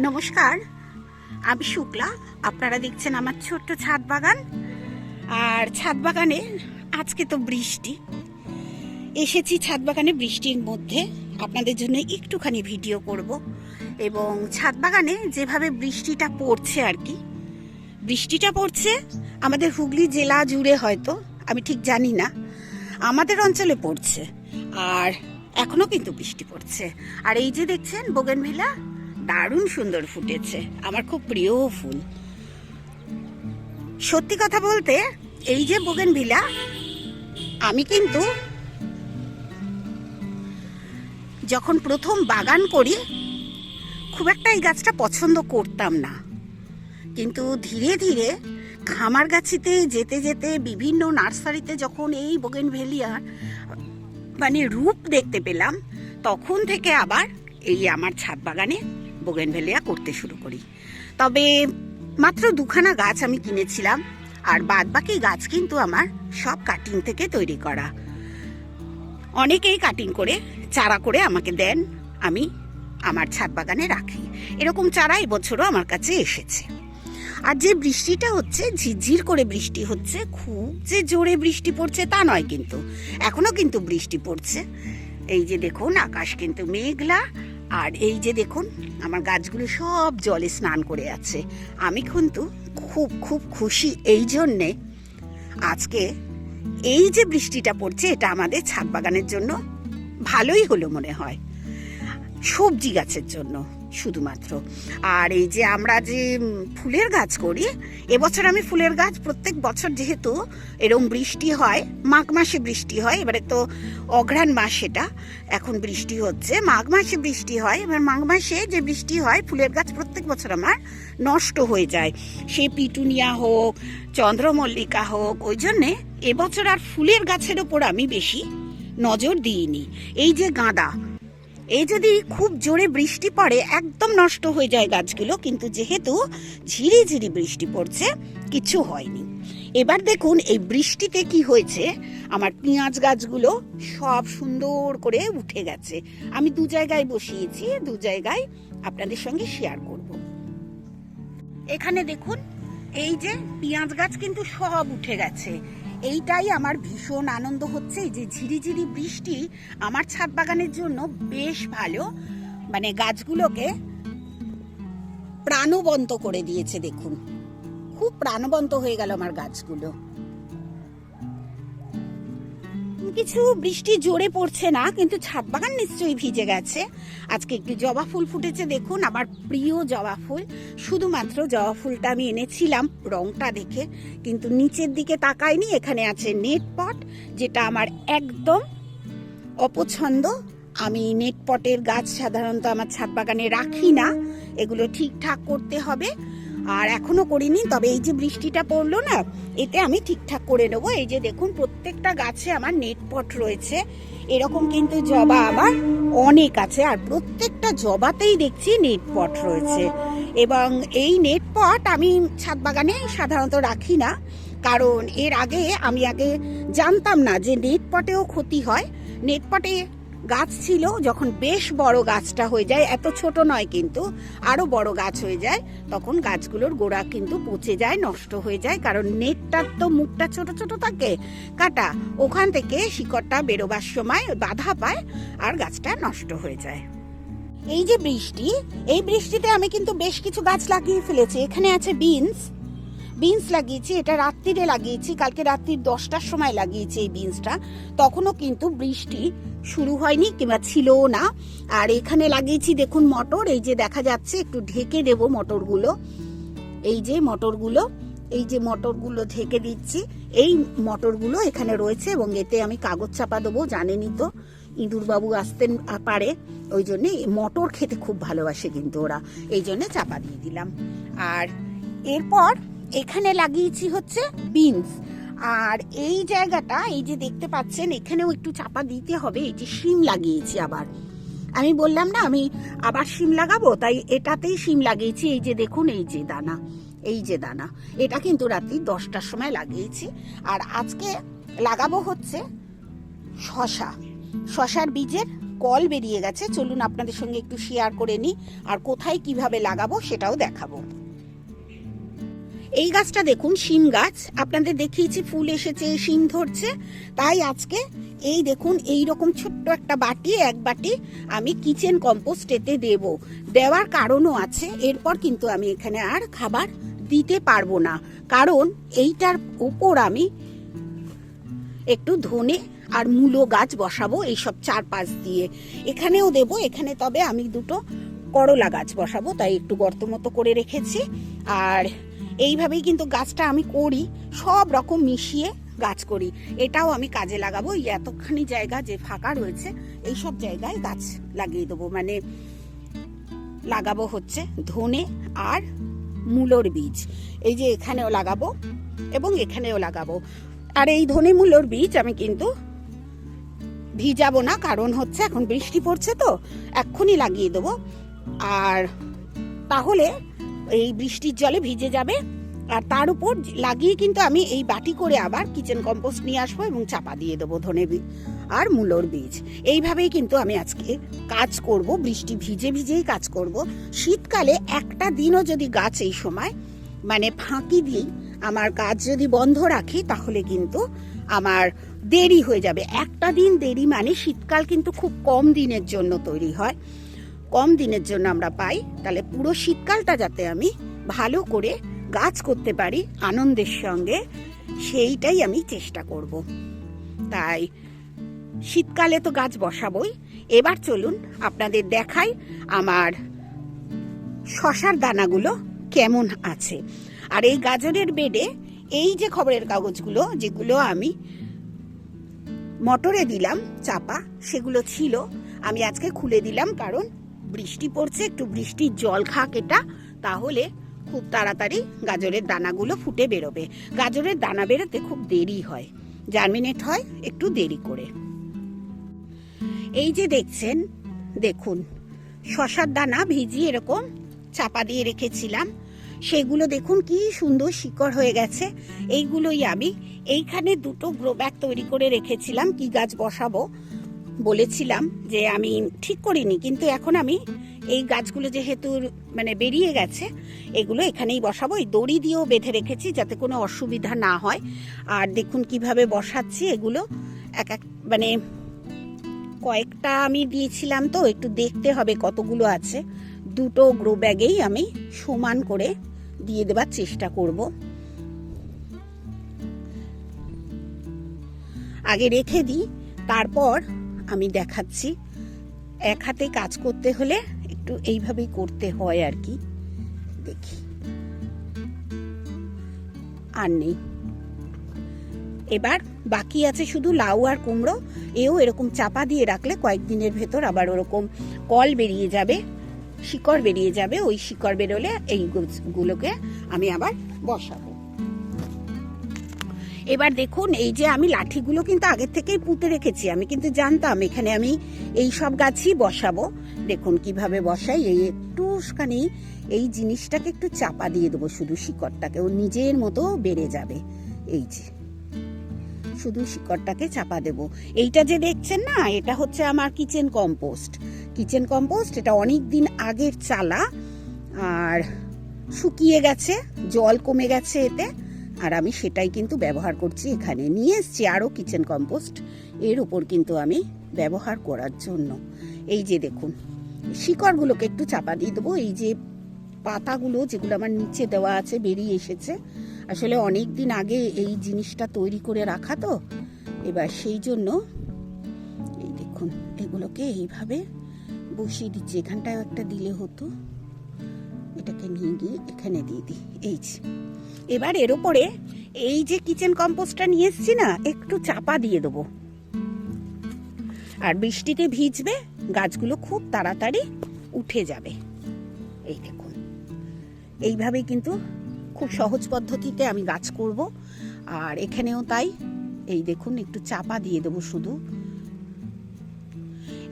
নমস্কার, আমি শুক্লা। আপনারা দেখছেন আমার ছোট্ট ছাদ বাগান। আর ছাদ বাগানে আজকে তো বৃষ্টি। এসেছি ছাদ বাগানে বৃষ্টির মধ্যে। আপনাদের জন্য একটুখানি ভিডিও করব। এবং ছাদ বাগানে যেভাবে বৃষ্টিটা পড়ছে আর কি। বৃষ্টিটা পড়ছে আমাদের হুগলি জেলা জুড়ে হয়তো, আমি ঠিক জানি না। আমাদের অঞ্চলে পড়ছে। আর এখনও কিন্তু বৃষ্টি পড়ছে। আর এই যে দেখছেন, বোগেনভিলা দারুণ সুন্দর ফুটেছে। আমার খুব প্রিয় ফুল। সত্যি কথা বলতে, এই যে বোগেনভিলা, আমি কিন্তু যখন প্রথম বাগান করি, খুব একটা এই গাছটা পছন্দ করতাম না। কিন্তু ধীরে ধীরে খামার গাছিতে যেতে যেতে বিভিন্ন নার্সারিতে যখন এই বোগেনভেলিয়ার মানে রূপ দেখতে পেলাম, তখন থেকে আবার এই আমার ছাদ বাগানে বোগেনভেলিয়া করতে শুরু করি। তবে মাত্র দুখানা গাছ আমি কিনেছিলাম, আর বাদ বাকি গাছ কিন্তু আমার সব কাটিং থেকে তৈরি করা। অনেকেই কাটিং করে, চারা করে আমাকে দেন, আমি আমার ছাদ বাগানে রাখি। এরকম চারা এবছরও আমার কাছে এসেছে। আর যে বৃষ্টিটা হচ্ছে, ঝিরঝির করে বৃষ্টি হচ্ছে, খুব যে জোরে বৃষ্টি পড়ছে তা নয় কিন্তু, এখনও কিন্তু বৃষ্টি পড়ছে। এই যে দেখুন, আকাশ কিন্তু মেঘলা আর এই যে দেখুন, আমার গাছগুলো সব জলে স্নান করে আছে। আমি কিন্তু খুব খুব খুশি এই জন্যে। আজকে এই যে বৃষ্টিটা পড়ছে, এটা আমাদের ছাদ বাগানের জন্য ভালোই হলো মনে হয়। সবজি গাছের জন্য। শুধুমাত্র। আর এই যে আমরা যে ফুলের গাছ করি, এবছর আমি ফুলের গাছ প্রত্যেক বছর যেহেতু এরম বৃষ্টি হয়, মাঘ মাসে বৃষ্টি হয়, এবারে তো অঘ্রাণ মাস সেটা এখন বৃষ্টি হচ্ছে, মাঘ মাসে বৃষ্টি হয়, এবার মাঘ মাসে যে বৃষ্টি হয়, ফুলের গাছ প্রত্যেক বছর আমার নষ্ট হয়ে যায়। সে পিটুনিয়া হোক, চন্দ্রমল্লিকা হোক, ওই জন্যে এবছর আর ফুলের গাছের ওপর আমি বেশি নজর দিইনি। এই যে গাঁদা এই যদি খুব জোরে বৃষ্টি পড়ে, একদম নষ্ট হয়ে যায় গাছগুলো, কিন্তু যেহেতু ঝিরি ঝিরি বৃষ্টি পড়ছে, কিছু হয়নি। এবার দেখুন এই বৃষ্টিতে কি হয়েছে। আমার পেঁয়াজ গাছগুলো সব সুন্দর করে উঠে গেছে। আমি দু জায়গায় বসিয়েছি, দু জায়গায় আপনাদের সঙ্গে শেয়ার করব। এখানে দেখুন, এই যে পেঁয়াজ গাছ কিন্তু সব উঠে গেছে। এইটাই আমার ভীষণ আনন্দ হচ্ছে যে ঝিরিঝিরি বৃষ্টি আমার ছাদ বাগানের জন্য বেশ ভালো। মানে গাছগুলোকে প্রাণবন্ত করে দিয়েছে, দেখুন। খুব প্রাণবন্ত হয়ে গেল আমার গাছগুলো। কিছু বৃষ্টি জোরে পড়ছে না, কিন্তু ছাদ বাগান নিশ্চয়ই ভিজে গেছে। আজকে একটু জবা ফুল ফুটেছে, দেখুন, আমার প্রিয় জবা ফুল। শুধুমাত্র জবা ফুলটা আমি এনেছিলাম রংটা দেখে, কিন্তু নিচের দিকে তাকাইনি এখানে আছে নেট পট, যেটা আমার একদম অপছন্দ। আমি নেট পটের গাছ সাধারণত আমার ছাদ বাগানে রাখি না, এগুলো ঠিকঠাক করতে হবে। আর এখনও করিনি, তবে এই যে বৃষ্টিটা পড়ল না, এতে আমি ঠিকঠাক করে নেব। এই যে দেখুন, প্রত্যেকটা গাছে আমার নেট পট রয়েছে। এরকম কিন্তু জবা আমার অনেক আছে, আর প্রত্যেকটা জবাতেই দেখছি নেট পট রয়েছে। এবং এই নেট পট আমি ছাদ বাগানে সাধারণত রাখি না, কারণ এর আগে আমি আগে জানতাম না যে নেট পটেও ক্ষতি হয়। নেট পটে গাছ ছিল, যখন বেশ বড় গাছটা হয়ে যায়, এত ছোট নয় কিন্তু, আরও বড় গাছ হয়ে যায়, তখন গাছগুলোর গোড়া কিন্তু পচে যায়, নষ্ট হয়ে যায়, কারণ নেটটার তো মুখটা ছোট ছোট থাকে। কাটা, ওখান থেকে শিকড়টা বেরোবার সময় বাধা পায় আর গাছটা নষ্ট হয়ে যায়। এই যে বৃষ্টি, এই বৃষ্টিতে আমি কিন্তু বেশ কিছু গাছ লাগিয়ে ফেলেছি। এখানে আছে বিনস বিনস লাগিয়েছি, এটা রাত্রিরে লাগিয়েছি, কালকে রাত্রির দশটার সময় লাগিয়েছি এই বিনসটা। তখনও কিন্তু বৃষ্টি শুরু হয়নি কিংবা ছিলও না। আর এখানে লাগিয়েছি দেখুন মটর, এই যে দেখা যাচ্ছে একটু ঢেকে দেব মটরগুলো। এই যে মটরগুলো, এই যে মটরগুলো ঢেকে দিচ্ছি, এই মটরগুলো এখানে রয়েছে এবং এতে আমি কাগজ চাপা দেবো জানেনি তো, ইঁদুরবাবু আসতে পারে, ওই জন্যে মটর খেতে খুব ভালোবাসে কিন্তু ওরা, এই জন্যে চাপা দিয়ে দিলাম। আর এরপর এখানে লাগিয়েছি হচ্ছে বিনস। আর এই জায়গাটা, এই যে দেখতে পাচ্ছেন, এখানেও একটু চাপা দিতে হবে, এই যে শিম লাগিয়েছি আবার। আমি বললাম না, আমি আবার শিম লাগাবো, তাই এটাতেই শিম লাগিয়েছি, এই যে দেখুন, এই যে দানা, এই যে দানা। এটা কিন্তু রাত্রি দশটার সময় লাগিয়েছি। আর আজকে লাগাবো হচ্ছে শশা। শশার বীজের কল বেরিয়ে গেছে, চলুন আপনাদের সঙ্গে একটু শেয়ার করে নিই, আর কোথায় কীভাবে লাগাবো সেটাও দেখাবো। এই গাছটা দেখুন, শিম গাছ। আপনাদের দেখিয়েছি, ফুল এসেছে, শিম ধরছে। তাই আজকে এই দেখুন এই রকম ছোট্ট একটা বাটি, এক বাটি আমি কিচেন কম্পোস্ট এতে দেব। দেওয়ার কারণও আছে, এরপর কিন্তু আমি এখানে আর খাবার দিতে পারব না। কারণ এইটার উপর আমি একটু ধনে আর মূলো গাছ বসাবো, এইসব চারপাশ দিয়ে। এখানেও দেব, এখানে তবে আমি দুটো করলা গাছ বসাবো, তাই একটু গর্ত মতো করে রেখেছি। আর এইভাবেই কিন্তু গাছটা আমি করি, সব রকম মিশিয়ে গাছ করি। এটাও আমি কাজে লাগাবো এতখানি জায়গা যে ফাঁকা রয়েছে এই সব জায়গায় গাছ লাগিয়ে দেবো। মানে লাগাবো হচ্ছে ধনে আর মূলোর বীজ। এই যে এখানেও লাগাবো এবং এখানেও লাগাবো। আর এই ধনে মূলোর বীজ আমি কিন্তু ভিজাবো না, কারণ হচ্ছে এখন বৃষ্টি পড়ছে তো, এক্ষুনি লাগিয়ে দেবো। আর তাহলে এই বৃষ্টির জলে ভিজে যাবে। আর তার উপর লাগিয়ে কিন্তু আমি এই বাটি করে আবার কিচেন কম্পোস্ট নিয়ে আসব এবং চাপা দিয়ে দেবো ধনে আর মূলোর বীজ। এইভাবেই কিন্তু আমি আজকে কাজ করব, বৃষ্টি ভিজে ভিজেই কাজ করব। শীতকালে একটা দিনও যদি গাছ এই সময় মানে ফাঁকি দিই, আমার কাজ যদি বন্ধ রাখি, তাহলে কিন্তু আমার দেরি হয়ে যাবে। একটা দিন দেরি মানে শীতকাল কিন্তু খুব কম দিনের জন্য তৈরি হয়। কম দিনের জন্য আমরা পাই, তাহলে পুরো শীতকালটা যাতে আমি ভালো করে গাছ করতে পারি আনন্দের সঙ্গে, সেইটাই আমি চেষ্টা করব। তাই শীতকালে তো গাছ বসাবই। এবার চলুন আপনাদের দেখাই আমার শশার দানাগুলো কেমন আছে। আর এই গাজরের বেডে এই যে খবরের কাগজগুলো, যেগুলো আমি মটরে দিলাম, চাপা, সেগুলো ছিল, আমি আজকে খুলে দিলাম কারণ বৃষ্টি পড়ছে, একটু বৃষ্টির জল খাক এটা, তাহলে খুব তাড়াতাড়ি গাজরের দানাগুলো ফুটে বেরোবে। গাজরের দানা বেরোতে খুব দেরি হয়, জার্মিনেট হয় একটু দেরি করে। এই যে দেখছেন, দেখুন, শশার দানা ভিজিয়ে এরকম চাপা দিয়ে রেখেছিলাম। সেগুলো দেখুন কি সুন্দর শিকড় হয়ে গেছে। এইগুলোই আমি এইখানে দুটো গ্রো ব্যাগ তৈরি করে রেখেছিলাম, কি গাছ বসাবো। বলেছিলাম যে আমি ঠিক করিনি, কিন্তু এখন আমি এই গাছগুলো যেহেতু মানে বেরিয়ে গেছে, এগুলো এখানেই বসাবো। এই দড়ি দিয়েও বেঁধে রেখেছি যাতে কোনো অসুবিধা না হয়। আর দেখুন কীভাবে বসাচ্ছি এগুলো। এক এক মানে কয়েকটা আমি দিয়েছিলাম তো, একটু দেখতে হবে কতগুলো আছে। দুটো গ্রো ব্যাগেই আমি সমান করে দিয়ে দেবার চেষ্টা করব। আগে রেখে দিই, তারপর আমি দেখাচ্ছি। এক হাতে কাজ করতে হলে একটু এইভাবেই করতে হয় আর কি। দেখি। আর নেই। এবার বাকি আছে শুধু লাউ আর কুমড়ো। এও এরকম চাপা দিয়ে রাখলে কয়েকদিনের ভেতর আবার ওরকম কল বেরিয়ে যাবে, শিকড় বেরিয়ে যাবে। ওই শিকড় বেরোলে এইগুলোকে আমি আবার বসাবো। এবার দেখুন, এই যে আমি লাঠিগুলো কিন্তু আগের থেকেই পুঁতে রেখেছি, আমি কিন্তু জানতাম, এখানে আমি এই সব গাছই বসাবো। দেখুন কীভাবে বসাই, এই একটুখানি এই জিনিসটাকে একটু চাপা দিয়ে দেবো, শুধু শিকড়টাকে, ও নিজের মতো বেড়ে যাবে। এই যে, শুধু শিকড়টাকে চাপা দেব। এইটা যে দেখছেন না, এটা হচ্ছে আমার কিচেন কম্পোস্ট। কিচেন কম্পোস্ট, এটা অনেক দিন আগের চালা, আর শুকিয়ে গেছে, জল কমে গেছে এতে। আর আমি সেটাই কিন্তু ব্যবহার করছি এখানে। নিয়ে এসছি আরও কিচেন কম্পোস্ট এর উপর কিন্তু আমি ব্যবহার করার জন্য। এই যে দেখুন, শিকড়গুলোকে একটু চাপা দিয়ে দেবো। এই যে পাতাগুলো যেগুলো আমার নিচে দেওয়া আছে, বেরিয়ে এসেছে। আসলে অনেক দিন আগে এই জিনিসটা তৈরি করে রাখা তো। এবার সেই জন্য এই দেখুন, এগুলোকে এইভাবে বসিয়ে দিচ্ছি। এখানটায় একটা দিলে হতো। নিয়ে গিয়ে এখানে দিয়ে দিই, এই যে। এবার এর উপরে এই যে কিচেন কম্পোস্টটা নিয়ে এসছি না, একটু চাপা দিয়ে দেবো। আর বৃষ্টিতে ভিজবে, গাছগুলো খুব তাড়াতাড়ি উঠে যাবে। এই দেখুন, এইভাবেই কিন্তু খুব সহজ পদ্ধতিতে আমি গাছ করব। আর এখানেও তাই, এই দেখুন, একটু চাপা দিয়ে দেবো শুধু।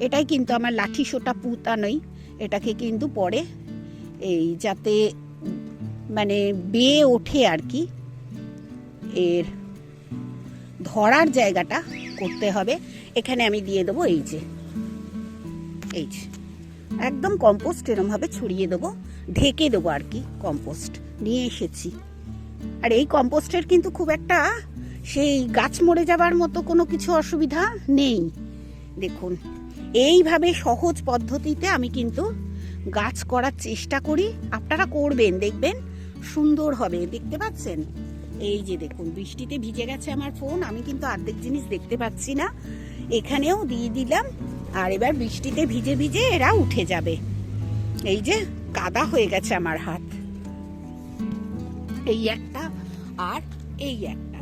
এটাই কিন্তু আমার লাঠি সোটা পুতা নই, এটাকে কিন্তু পরে এই যাতে মানে বেয়ে ওঠে আর কি, এর ধরার জায়গাটা করতে হবে। এখানে আমি দিয়ে দেবো এই যে এই যে, একদম কম্পোস্ট এরমভাবে ছড়িয়ে দেবো, ঢেকে দেবো আর কি কম্পোস্ট নিয়ে এসেছি। আর এই কম্পোস্টের কিন্তু খুব একটা সেই গাছ মরে যাবার মতো কোনো কিছু অসুবিধা নেই। দেখুন, এইভাবে সহজ পদ্ধতিতে আমি কিন্তু গাছ করার চেষ্টা করি। আপনারা করবেন, দেখবেন সুন্দর হবে, দেখতে পাচ্ছেন? এই যে দেখুন, বৃষ্টিতে ভিজে গেছে আমার ফোন, আমি কিন্তু অর্ধেক জিনিস দেখতে পাচ্ছি না। এখানেও দিয়ে দিলাম, আর এবার বৃষ্টিতে ভিজে ভিজে এরা উঠে যাবে। এই যে কাদা হয়ে গেছে আমার হাত। এই একটা আর এই একটা।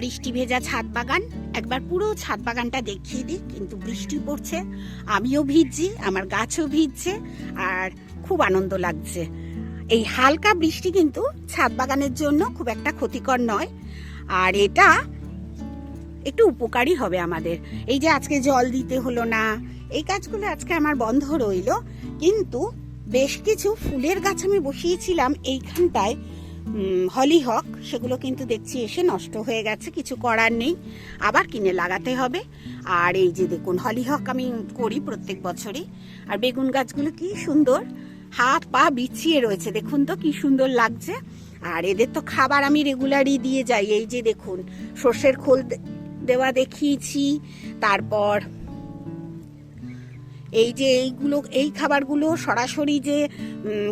বৃষ্টি ভেজা ছাদ বাগান। একবার পুরো ছাদ বাগানটা দেখিয়ে দিই, কিন্তু বৃষ্টি পড়ছে, আমিও ভিজছি, আমার গাছও ভিজছে, আর খুব আনন্দ লাগছে। এই হালকা বৃষ্টি কিন্তু ছাদ বাগানের জন্য খুব একটা ক্ষতিকর নয়, আর এটা একটু উপকারী হবে আমাদের। এই যে আজকে জল দিতে হলো না, এই কাজগুলো আজকে আমার বন্ধ রইল, কিন্তু বেশ কিছু ফুলের গাছ আমি বসিয়েছিলাম এইখানটায়। হলিহক সেগুলো কিন্তু দেখছি এসে নষ্ট হয়ে গেছে, কিছু করার নেই, আবার কিনে লাগাতে হবে। আর এই যে দেখুন হলিহক আমি করি প্রত্যেক বছরই। আর বেগুন গাছগুলো কি সুন্দর, হাত পা বিছিয়ে রয়েছে, দেখুন তো কি সুন্দর লাগছে। আর এদের তো খাবার আমি রেগুলারই দিয়ে যাই, এই যে দেখুন, সর্ষের খোল দেওয়া দেখিয়েছি, তারপর এই যে এইগুলো, এই খাবারগুলো সরাসরি যে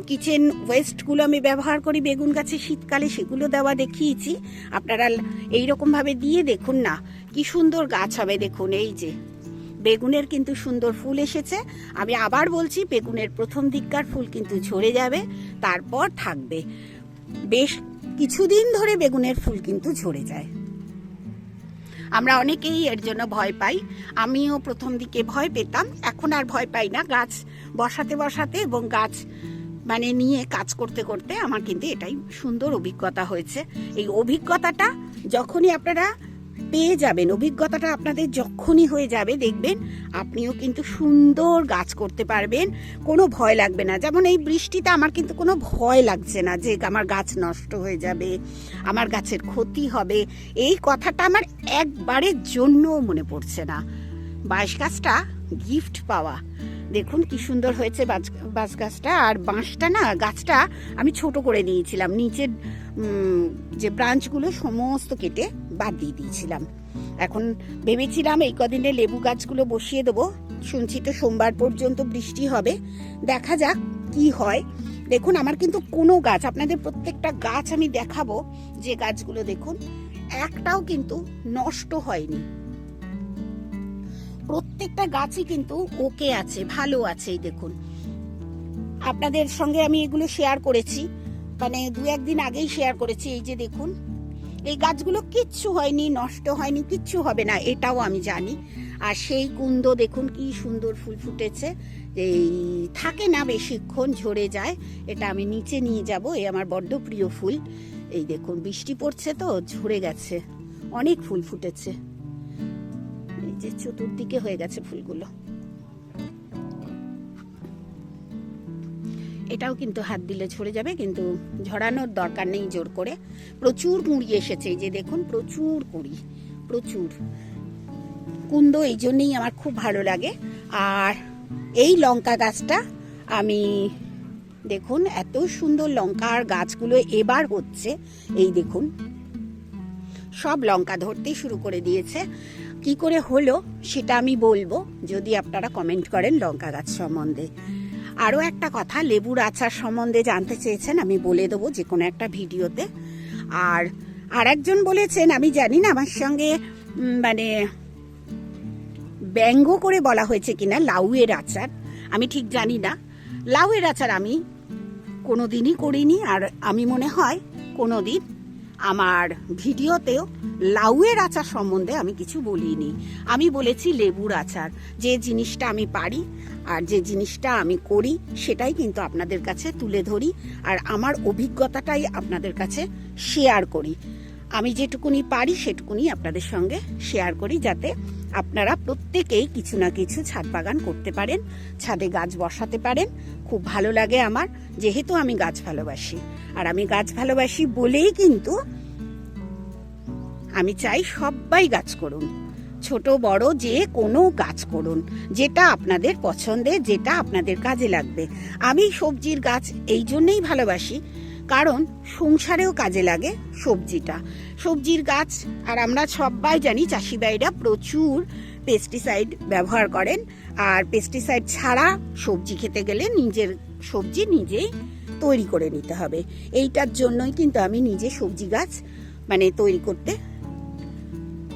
কিচেন ওয়েস্টগুলো আমি ব্যবহার করি, বেগুন গাছে শীতকালে সেগুলো দেওয়া দেখিয়েছি। আপনারা এই ভাবে দিয়ে দেখুন না, কি সুন্দর গাছ হবে দেখুন, এই যে। বেগুনের কিন্তু সুন্দর ফুল এসেছে। আমি আবার বলছি, বেগুনের প্রথম দিককার ফুল কিন্তু ঝরে যাবে, তারপর থাকবে। বেশ কিছুদিন ধরে বেগুনের ফুল কিন্তু ঝরে যায়। আমরা অনেকেই এর জন্য ভয় পাই। আমিও প্রথম দিকে ভয় পেতাম, এখন আর ভয় পাই না। গাছ বসাতে বসাতে এবং গাছ মানে নিয়ে কাজ করতে করতে আমার কিন্তু এটাই সুন্দর অভিজ্ঞতা হয়েছে। এই অভিজ্ঞতাটা যখনই আপনারা পেয়ে যাবেন। অভিজ্ঞতাটা আপনাদের যখনই হয়ে যাবে, দেখবেন আপনিও কিন্তু সুন্দর গাছ করতে পারবেন। কোনো ভয় লাগবে না। যেমন এই বৃষ্টিতে আমার কিন্তু কোনো ভয় লাগছে না যে আমার গাছ নষ্ট হয়ে যাবে, আমার গাছের ক্ষতি হবে। এই কথাটা আমার একবারের জন্যও মনে পড়ছে না। বাঁশ গাছটা গিফট পাওয়া। দেখুন কি সুন্দর হয়েছে বাঁশ- গাছটা। আর বাঁশটা না, গাছটা আমি ছোট করে নিয়েছিলাম। নিচের যে ব্রাঞ্চগুলো সমস্ত কেটে বাদ দিয়ে দিয়েছিলাম। এখন ভেবেছিলাম এই কদিনে লেবু গাছগুলো বসিয়ে দেবো। শুনছি তো সোমবার পর্যন্ত বৃষ্টি হবে। দেখা যাক কি হয়। দেখুন, আমার কিন্তু কোনো গাছ, আপনাদের প্রত্যেকটা গাছ আমি দেখাবো, যে গাছগুলো দেখুন, একটাও কিন্তু নষ্ট হয়নি। প্রত্যেকটা গাছই কিন্তু ওকে আছে, ভালো আছে দেখুন। আপনাদের সঙ্গে আমি এগুলো শেয়ার করেছি। মানে দু একদিন আগেই শেয়ার করেছি, এই যে দেখুন। এই গাছগুলো কিচ্ছু হয়নি, নষ্ট হয়নি, কিচ্ছু হবে না, এটাও আমি জানি। আর সেই কুন্দ দেখুন কি সুন্দর ফুল ফুটেছে। এই থাকে না বেশিক্ষণ, ঝরে যায়। এটা আমি নিচে নিয়ে যাব, এই আমার বড্ড প্রিয় ফুল। এই দেখুন, বৃষ্টি পড়ছে তো, ঝরে গেছে। অনেক ফুল ফুটেছে। এই যে চতুর্দিকে হয়ে গেছে ফুলগুলো। এটাও কিন্তু হাত দিলে ঝরে যাবে, কিন্তু ঝরানোর দরকার নেই জোর করে। প্রচুর কুঁড়ি এসেছে যে দেখুন, প্রচুর কুঁড়ি, প্রচুর। কুন্দ, এই জন্যেই আমার খুব ভালো লাগে। আর এই লঙ্কা গাছটা আমি, দেখুন, এত সুন্দর লঙ্কার গাছগুলো এবার হচ্ছে, এই দেখুন। সব লঙ্কা ধরতে শুরু করে দিয়েছে। কি করে হলো, সেটা আমি বলব। যদি আপনারা কমেন্ট করেন লঙ্কা গাছ সম্বন্ধে। আরও একটা কথা, লেবুর আচার সম্বন্ধে জানতে চেয়েছেন, আমি বলে দেবো যে কোনো একটা ভিডিওতে। আর আর একজন বলেছেন, আমি জানি না আমার সঙ্গে মানে ব্যঙ্গ করে বলা হয়েছে কিনা, লাউয়ের আচার, আমি ঠিক জানি না। লাউয়ের আচার আমি কোনো দিনই করিনি, আর আমি মনে হয় কোনো দিন আমার ভিডিওতেও লাউয়ের আচার সম্বন্ধে আমি কিছু বলিনি। আমি বলেছি লেবুর আচার। যে জিনিসটা আমি পারি আর যে জিনিসটা আমি করি, সেটাই কিন্তু আপনাদের কাছে তুলে ধরি আর আমার অভিজ্ঞতাটাই আপনাদের কাছে শেয়ার করি। আমি যেটুকুনি পারি, সেটুকুনি আপনাদের সঙ্গে শেয়ার করি যাতে আপনারা প্রত্যেকেই কিছু না কিছু ছাদ বাগান করতে পারেন, ছাদে গাছ বসাতে পারেন। খুব ভালো লাগে আমার, যেহেতু আমি গাছ ভালোবাসি। আর আমি গাছ ভালোবাসি বলেই কিন্তু আমি চাই সবাই গাছ করুন। ছোট, বড়, যে কোনো গাছ করুন, যেটা আপনাদের পছন্দের, যেটা আপনাদের কাজে লাগবে। আমি সবজির গাছ এই জন্যেই ভালোবাসি কারণ সংসারেও কাজে লাগে সবজিটা। সবজির গাছ, আর আমরা সবাই জানি চাষিবাইরা প্রচুর পেস্টিসাইড ব্যবহার করেন, আর পেস্টিসাইড ছাড়া সবজি খেতে গেলে নিজের সবজি নিজেই তৈরি করে নিতে হবে। এইটার জন্যই কিন্তু আমি নিজে সবজি গাছ মানে তৈরি করতে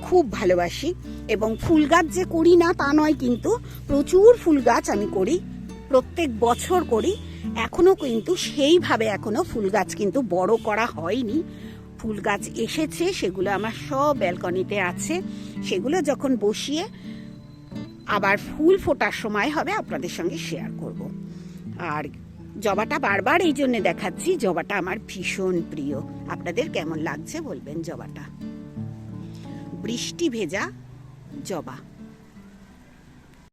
খুব ভালোবাসি। এবং ফুল গাছ যে করি না তা নয়, কিন্তু প্রচুর ফুল গাছ আমি করি। প্রত্যেক বছর করি। এখনও কিন্তু সেইভাবে এখনও ফুল গাছ কিন্তু বড় করা হয়নি। ফুল গাছ এসেছে, সেগুলো আমার সব ব্যালকনিতে আছে। সেগুলো যখন বসিয়ে আবার ফুল ফোটার সময় হবে, আপনাদের সঙ্গে শেয়ার করব। আর জবাটা বারবার এই জন্য দেখাচ্ছি, জবাটা আমার ভীষণ প্রিয়। আপনাদের কেমন লাগছে বলবেন জবাটা? বৃষ্টি ভেজা জবা।